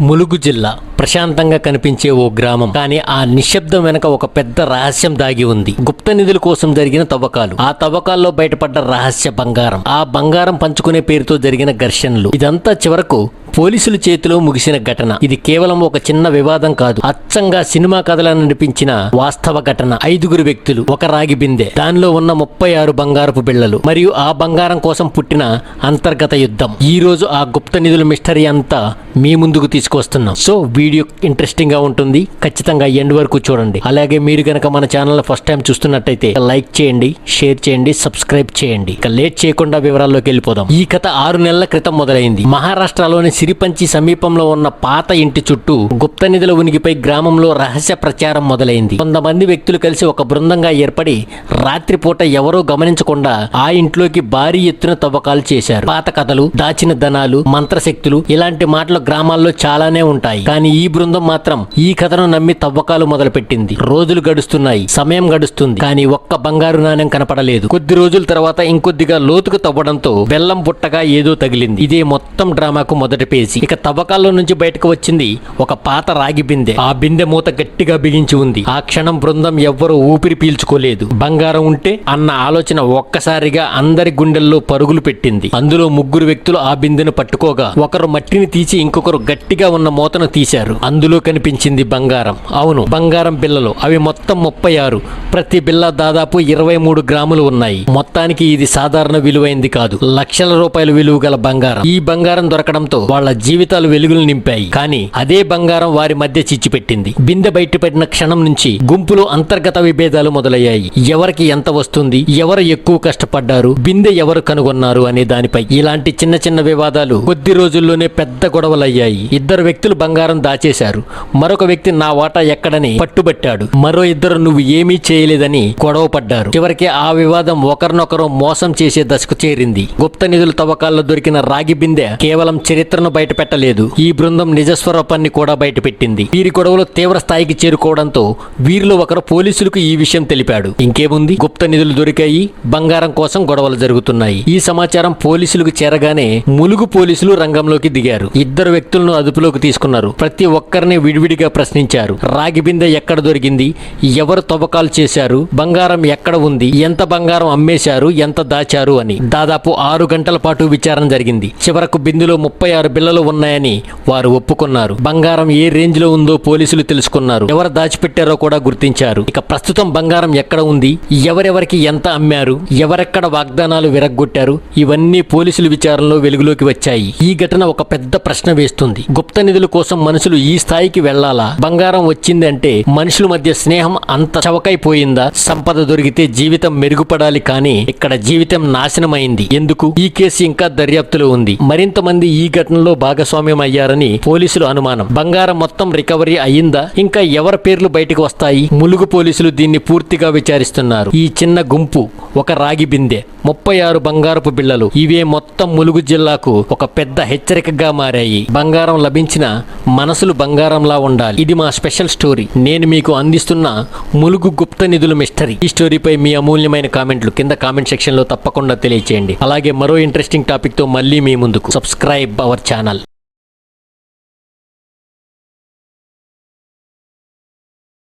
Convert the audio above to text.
ములుగు జిల్లా ప్రశాంతంగా కనిపించే ఓ గ్రామం. కానీ ఆ నిశ్శబ్దం వెనక ఒక పెద్ద రహస్యం దాగి ఉంది. గుప్త నిధుల కోసం జరిగిన తవ్వకాలు. ఆ తవ్వకాల్లో బయటపడ్డ రహస్య బంగారం. ఆ బంగారం పంచుకునే పేరుతో జరిగిన ఘర్షణలు. ఇదంతా చివరకు పోలీసుల చేతిలో ముగిసిన ఘటన. ఇది కేవలం ఒక చిన్న వివాదం కాదు. అచ్చంగా సినిమా కథలను నడిపించిన వాస్తవ ఘటన. ఐదుగురు వ్యక్తులు ఒక రాగి బిందె. దానిలో ఉన్న ముప్పై ఆరు బంగారపు బిళ్ళలు. మరియు ఆ బంగారం కోసం పుట్టిన అంతర్గత యుద్ధం. ఈ రోజు ఆ గుప్త నిధుల మిస్టరీ అంతా మీ ముందుకు తీసుకొస్తున్నాం సో వీడియో ఇంట్రెస్టింగ్గా ఉంటుంది. ఖచ్చితంగా ఎండ్ వరకు చూడండి. అలాగే మీరు గనక మన ఛానల్ ఫస్ట్ టైం చూస్తున్నట్టయితే లైక్ చేయండి షేర్ చేయండి సబ్స్క్రైబ్ చేయండి. ఇక లేట్ చేయకుండా వివరాల్లోకి వెళ్ళిపోదాం. ఈ కథ ఆరు నెలల క్రితం మొదలైంది. మహారాష్ట్రలోని సిరిపంచి సమీపంలో ఉన్న పాత ఇంటి చుట్టూ గుప్త నిధుల ఉనికిపై గ్రామంలో రహస్య ప్రచారం మొదలైంది. కొంతమంది వ్యక్తులు కలిసి ఒక బృందంగా ఏర్పడి రాత్రిపూట ఎవరో గమనించకుండా ఆ ఇంట్లోకి భారీ ఎత్తున తవ్వకాలు చేశారు. పాత కథలు దాచిన ధనాలు మంత్రశక్తులు ఇలాంటి మాటలు గ్రామాల్లో చాలానే ఉంటాయి. కానీ ఈ బృందం మాత్రం ఈ కథను నమ్మి తవ్వకాలు మొదలుపెట్టింది. రోజులు గడుస్తున్నాయి సమయం గడుస్తుంది కానీ ఒక్క బంగారు నాణ్యం కనపడలేదు. కొద్ది రోజుల తర్వాత ఇంకొద్దిగా లోతుకు తవ్వడంతో బెల్లం పుట్టగా ఏదో తగిలింది. ఇదే మొత్తం డ్రామాకు మొదటి పేజీ ఇక తవ్వకాల్లో నుంచి బయటకు వచ్చింది ఒక పాత రాగి బిందె. ఆ బిందె మూత గట్టిగా బిగించి ఉంది. ఆ క్షణం బృందం ఎవ్వరూ ఊపిరి పీల్చుకోలేదు. బంగారం ఉంటే అన్న ఆలోచన ఒక్కసారిగా అందరి గుండెల్లో పరుగులు పెట్టింది. అందులో ముగ్గురు వ్యక్తులు ఆ బిందెను పట్టుకోగా ఒకరు మట్టిని తీసి ఇంకొకరు గట్టిగా ఉన్న మూతను తీశారు. అందులో కనిపించింది బంగారం. అవును బంగారం బిల్లలు అవి మొత్తం ముప్పై ఆరు. ప్రతి బిల్ల దాదాపు ఇరవై మూడు గ్రాములు ఉన్నాయి. మొత్తానికి ఇది సాధారణ విలువైంది కాదు. లక్షల రూపాయల విలువ గల బంగారం. ఈ బంగారం దొరకడంతో వాళ్ళ జీవితాలు వెలుగులు నింపాయి. కానీ అదే బంగారం వారి మధ్య చిచ్చిపెట్టింది బిందె బయటపడిన క్షణం నుంచి గుంపులో అంతర్గత విభేదాలు మొదలయ్యాయి. ఎవరికి ఎంత వస్తుంది ఎవరు ఎక్కువ కష్టపడ్డారు బిందె ఎవరు కనుగొన్నారు అనే దానిపై ఇలాంటి చిన్న చిన్న వివాదాలు కొద్ది రోజుల్లోనే పెద్ద గొడవలయ్యాయి. ఇద్దరు వ్యక్తులు బంగారం దాచేశారు. మరొక వ్యక్తి నా వాటా ఎక్కడని పట్టుబట్టాడు. మరో ఇద్దరు నువ్వు ఏమీ చేయలేదని గొడవ పడ్డారు చివరికి ఆ వివాదం ఒకరినొకరు మోసం చేసే దశకు చేరింది. గుప్త నిధుల తవ్వకాల్లో దొరికిన రాగి బిందె కేవలం చరిత్రను బయటపెట్టలేదు ఈ బృందం నిజస్వరూపాన్ని కూడా బయటపెట్టింది వీరి గొడవలు తీవ్ర స్థాయికి చేరుకోవడంతో వీరిలో ఒకరు పోలీసులకు ఈ విషయం తెలిపాడు. ఇంకేముంది? గుప్త నిధులు దొరికాయి. బంగారం కోసం గొడవలు జరుగుతున్నాయి. ఈ సమాచారం పోలీసులకు చేరగానే ములుగు పోలీసులు రంగంలోకి దిగారు. ఇద్దరు వ్యక్తులను అదుపులోకి తీసుకున్నారు. ప్రతి ఒక్కరిని విడివిడిగా ప్రశ్నించారు. రాగి బిందె ఎక్కడ దొరికింది? ఎవరు తవ్వకాలు చేశారు? బంగారం ఎక్కడ ఉంది? ఎంత బంగారం అమ్మేశారు? ఎంత దాచారు? అని దాదాపు ఆరు గంటల పాటు విచారణ జరిగింది. చివరకు బిందులో ముప్పై ఆరు పిల్లలు ఉన్నాయని వారు ఒప్పుకున్నారు. బంగారం ఏ రేంజ్లో ఉందో పోలీసులు తెలుసుకున్నారు. ఎవరు దాచిపెట్టారో కూడా గుర్తించారు. ఇక ప్రస్తుతం బంగారం ఎక్కడ ఉంది? ఎవరెవరికి ఎంత అమ్మారు? ఎవరెక్కడ వాగ్దానాలు విరగ్గొట్టారు? ఇవన్నీ పోలీసుల విచారణలో వెలుగులోకి వచ్చాయి. ఈ ఘటన ఒక పెద్ద ప్రశ్న వేస్తుంది. గుప్త నిధుల కోసం మనుషులు ఈ స్థాయికి వెళ్ళాలా బంగారం వచ్చిందంటే మనుషుల మధ్య స్నేహం అంత చవకైపోయిందా? సంపద దొరికితే జీవితం మెరుగుపడాలి కానీ ఇక్కడ జీవితం నాశనమైంది. ఎందుకు? ఈ కేసు ఇంకా దర్యాప్తులో ఉంది. మరింత మంది ఈ ఘటనలో భాగస్వామ్యం అయ్యారని పోలీసులు అనుమానం. బంగారం మొత్తం రికవరీ అయ్యిందా? ఇంకా ఎవరి పేర్లు బయటకు వస్తాయి? ములుగు పోలీసులు దీన్ని పూర్తిగా విచారిస్తున్నారు. ఈ చిన్న గుంపు ఒక రాగి బిందె. ముప్పై ఆరు బంగారపు బిళ్ళలు. ఇవే మొత్తం ములుగు జిల్లాకు ఒక పెద్ద హెచ్చరికగా మారాయి. బంగారం లభించిన మనసులు బంగారంలా ఉండాలి. ఇది మా స్పెషల్ స్టోరీ. నేను మీకు అందిస్తున్న ములుగు గుప్త నిధుల మిస్టరీ. ఈ స్టోరీపై మీ అమూల్యమైన కామెంట్లు కింద కామెంట్ సెక్షన్లో తప్పకుండా తెలియచేయండి. అలాగే మరో ఇంట్రెస్టింగ్ టాపిక్తో మళ్ళీ మీ ముందుకు. Subscribe our channel.